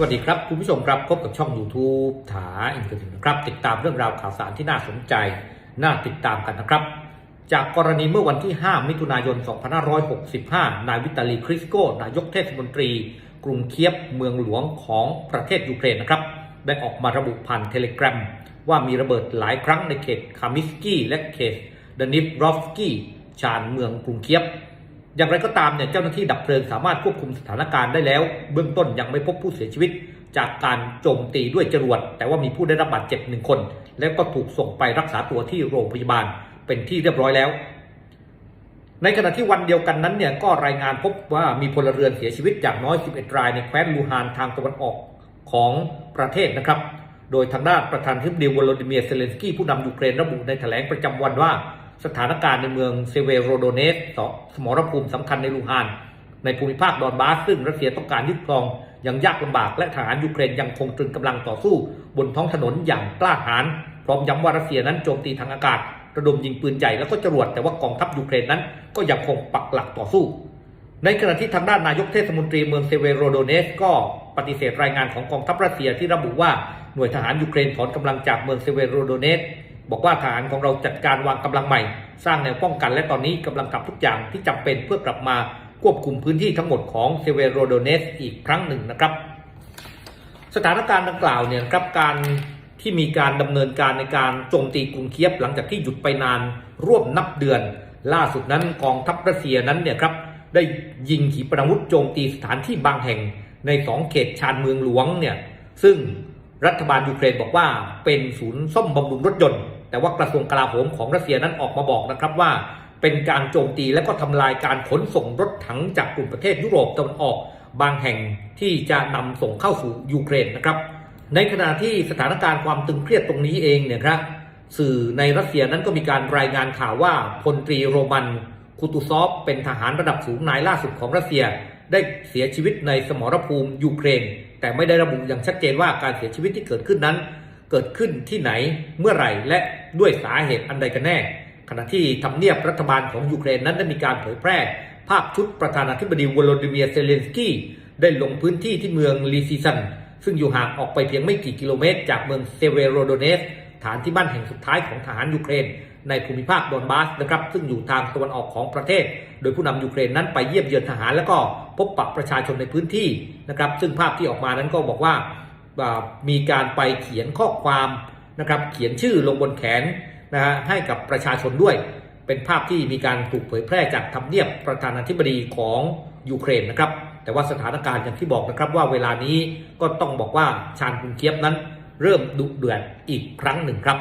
สวัสดีครับ คุณผู้ชมครับพบกับช่อง YouTube ถาอินเตอร์เน็ตนะครับ ติดตามเรื่องราวข่าวสารที่น่าสนใจ น่าติดตามกันนะครับ จากกรณีเมื่อวันที่ 5 มิถุนายน 2565 นายวิตาลีคริสโก นายกเทศมนตรี กรุงเคียบเมืองหลวงของประเทศยูเครนนะครับ ได้ออกมาระบุผ่านเทเลกราฟว่ามีระเบิดหลายครั้งในเขตคามิสกี้และเขตเดนิปรอฟสกี้ชานเมืองกรุงเคียบ อย่างไรก็ตามเนี่ยเจ้าหน้าที่ดับเพลิงสามารถควบคุมสถานการณ์ได้แล้ว เบื้องต้นยังไม่พบผู้เสียชีวิต จากการโจมตีด้วยจรวดแต่ว่ามีผู้ได้รับบาดเจ็บหนึ่งคน และก็ถูกส่งไปรักษาตัวที่โรงพยาบาลเป็นที่เรียบร้อยแล้ว ในขณะที่วันเดียวกันนั้นเนี่ยก็รายงานพบว่ามีพลเรือนเสียชีวิตอย่างน้อย 11 รายในแคว้นลูฮานทางตะวันออกของประเทศนะครับ โดยทางด้านประธานทิบดีวโลดิเมียร์เซเลนสกี้ผู้นำยูเครนระบุในแถลงประจำวันว่า สถานการณ์ในเมืองเซเวโรโดเนสสมรภูมิสำคัญในลูฮาน ในภูมิภาคดอนบาสซึ่งรัสเซียต้องการยึดครองอย่างยากลำบากและทหารยูเครนยังคงตรึงกำลังต่อสู้ บนท้องถนนอย่างกล้าหาญพร้อมย้ำว่ารัสเซียนั้นโจมตีทางอากาศ ระดมยิงปืนใหญ่แล้วก็จรวดแต่ว่ากองทัพยูเครนนั้น ก็ยังคงปักหลักต่อสู้ ในขณะที่ทางด้านนายกเทศมนตรีเมืองเซเวโรโดเนสก็ปฏิเสธรายงานของกองทัพรัสเซียที่ระบุว่าหน่วยทหารยูเครนถอนกำลังจากเมืองเซเวโรโดเนส บอกว่าทหารของเราจัดการวางกำลังใหม่ สร้างแนวป้องกันและตอนนี้กำลังทำทุกอย่างที่จำเป็นเพื่อกลับมาควบคุมพื้นที่ทั้งหมดของเซเวโรโดเนสอีกครั้งหนึ่งนะครับ สถานการณ์ดังกล่าวเนี่ยครับการที่มีการดำเนินการในการโจมตีกรุงเคียบหลังจากที่หยุดไปนานร่วมนับเดือน ล่าสุดนั้นกองทัพรัสเซียนั้นเนี่ยครับได้ยิงขีปนาวุธโจมตีสถานที่บางแห่งในสองเขตชานเมืองหลวงเนี่ยซึ่งรัฐบาลยูเครนบอกว่าเป็นศูนย์ซ่อมบำรุงรถยนต์ แต่ว่ากระทรวงกลาโหมของรัสเซียนั้นออกมาบอกนะครับว่า เป็นการโจมตีและก็ทำลายการขนส่งรถถังจากกลุ่มประเทศยุโรปตะวันออก บางแห่งที่จะนำส่งเข้าสู่ยูเครนนะครับ ในขณะที่สถานการณ์ความตึงเครียดตรงนี้เองเนี่ยครับสื่อในรัสเซียนั้นก็มีการรายงานข่าวว่าพลตรีโรมันคูตูซอฟ เป็นทหารระดับสูงนายล่าสุดของรัสเซีย ได้เสียชีวิตในสมรภูมิยูเครน แต่ไม่ได้ระบุอย่างชัดเจนว่าการเสียชีวิตที่เกิดขึ้นนั้น เกิดขึ้นที่ไหนเมื่อไหร่และด้วยสาเหตุอันใดกันแน่ ขณะที่ทำเนียบรัฐบาลของยูเครนนั้นได้มีการเผยแพร่ ภาพชุดประธานาธิบดีวโลดิเมียร์เซเลนสกี้ได้ลงพื้นที่ที่เมืองลีซิซันซึ่งอยู่ห่างออกไปเพียงไม่กี่กิโลเมตร จากเมืองเซเวโรโดเนสฐานที่มั่นแห่งสุดท้ายของทหารยูเครน ในภูมิภาคดอนบาสนะครับ ซึ่งอยู่ทางตะวันออกของประเทศ โดยผู้นำยูเครนนั้นไปเยี่ยมเยือนทหาร แล้วก็พบปะประชาชนในพื้นที่นะครับ ซึ่งภาพที่ออกมานั้นก็บอกว่า มีการไปเขียนข้อความนะครับเขียนชื่อลงบนแขนนะฮะให้กับประชาชนด้วย เป็นภาพที่มีการถูกเผยแพร่จากทำเนียบประธานาธิบดีของยูเครนนะครับแต่ว่าสถานการณ์อย่างที่บอกนะครับว่าเวลานี้ก็ต้องบอกว่าชาญกรุงเคียบนั้นเริ่มดุเดือดอีกครั้งหนึ่งครับ